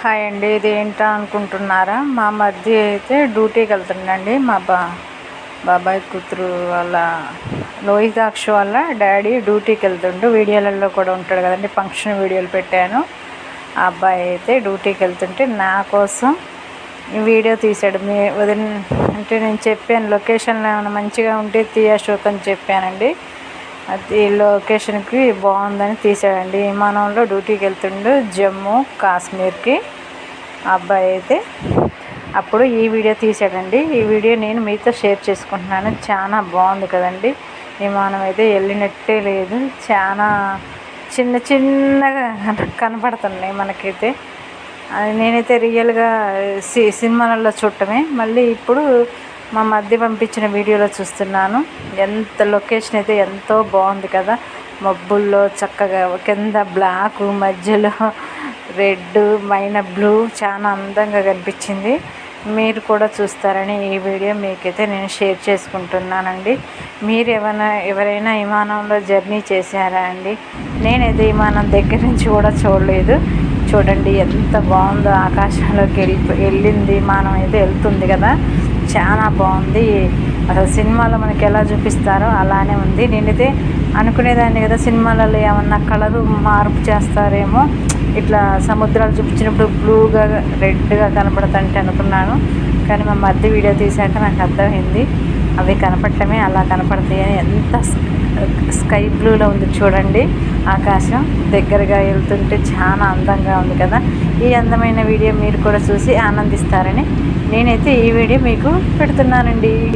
Hi అండి ఇది ఏంటా అనుకుంటున్నారా? మా మధ్య అయితే డ్యూటీకి వెళ్తుండండి. మా బా బాబాయ్ కూతురు వాళ్ళ లోహితాక్ష వాళ్ళ డాడీ డ్యూటీకి వెళ్తుండు. వీడియోలలో కూడా ఉంటాడు కదండి ఫంక్షన్ వీడియోలు పెట్టాను. ఆ అబ్బాయి అయితే డ్యూటీకి వెళ్తుంటే నా కోసం వీడియో తీశాడు మీ వదిన అంటే నేను చెప్పాను లొకేషన్లో ఏమైనా మంచిగా ఉంటే తీయ షోక్ అని చెప్పానండి. ఈ లొకేషన్కి బాగుందని తీసాడండి. విమానంలో డ్యూటీకి వెళ్తుండు జమ్మూ కాశ్మీర్కి. అబ్బాయి అయితే అప్పుడు ఈ వీడియో తీసాడండి. ఈ వీడియో నేను మీతో షేర్ చేసుకుంటున్నాను. చాలా బాగుంది కదండి. విమానం అయితే వెళ్ళినట్టే లేదు. చాలా చిన్న చిన్నగా కనపడుతున్నాయి మనకైతే. నేనైతే రియల్గా సి సినిమాలలో చూడటమే. మళ్ళీ ఇప్పుడు మా మధ్య పంపించిన వీడియోలో చూస్తున్నాను. ఎంత లొకేషన్ అయితే ఎంతో బాగుంది కదా. మబ్బుల్లో చక్కగా కింద బ్లాక్ మధ్యలో రెడ్ మైన బ్లూ చాలా అందంగా కనిపించింది. మీరు కూడా చూస్తారని ఈ వీడియో మీకైతే నేను షేర్ చేసుకుంటున్నానండి. మీరు ఏమైనా ఎవరైనా విమానంలో జర్నీ చేశారా అండి? నేనైతే విమానం దగ్గర నుంచి కూడా చూడలేదు. చూడండి ఎంత బాగుందో ఆకాశంలోకి వెళ్ళి వెళ్ళింది విమానం అయితే వెళ్తుంది కదా. చాలా బాగుంది. అసలు సినిమాలో మనకి ఎలా చూపిస్తారో అలానే ఉంది. నేనైతే అనుకునేదాన్ని కదా సినిమాలలో ఏమన్నా కలరు మార్పు చేస్తారేమో. ఇట్లా సముద్రాలు చూపించినప్పుడు బ్లూగా రెడ్గా కనపడతంటే అనుకున్నాను. కానీ మా మధ్య వీడియో తీసాక నాకు అర్థమైంది. అవి కనపడటమే అలా కనపడతాయి అని ఎంత స్కై బ్లూలో ఉంది చూడండి ఆకాశం. దగ్గరగా వెళ్తుంటే చాలా అందంగా ఉంది కదా. ఈ అందమైన వీడియో మీరు కూడా చూసి ఆనందిస్తారని నేనైతే ఈ వీడియో మీకు పెడుతున్నానండి.